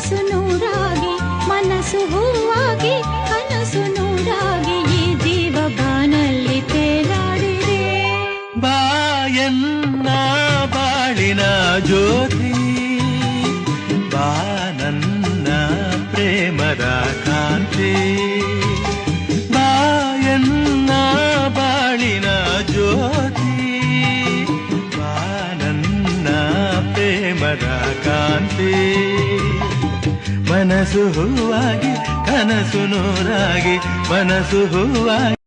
ಕನಸು ನೂರಾಗಿ, ಮನಸ್ಸು ಹೂವಾಗಿ, ಕನಸು ನೂರಾಗಿ ಈ ಜೀವ ಬಾನಲ್ಲಿ ತೇಲಾಡಿದೆ. ಬಾಯನ್ನ ಬಾಳಿನ ಜ್ಯೋತಿ ಬಾನನ್ನ ಪ್ರೇಮದ ಕಾಂತಿ. ಬಾಯನ್ನ ಬಾಳಿನ ಜ್ಯೋತಿ ಬಾನನ್ನ ಪ್ರೇಮದ ಕಾಂತಿ. ಮನಸ್ಸು ಹೂವಾಗಿ ಕನಸು ನೂರಾಗಿ ಮನಸ್ಸು ಹೂವಾಗಿ.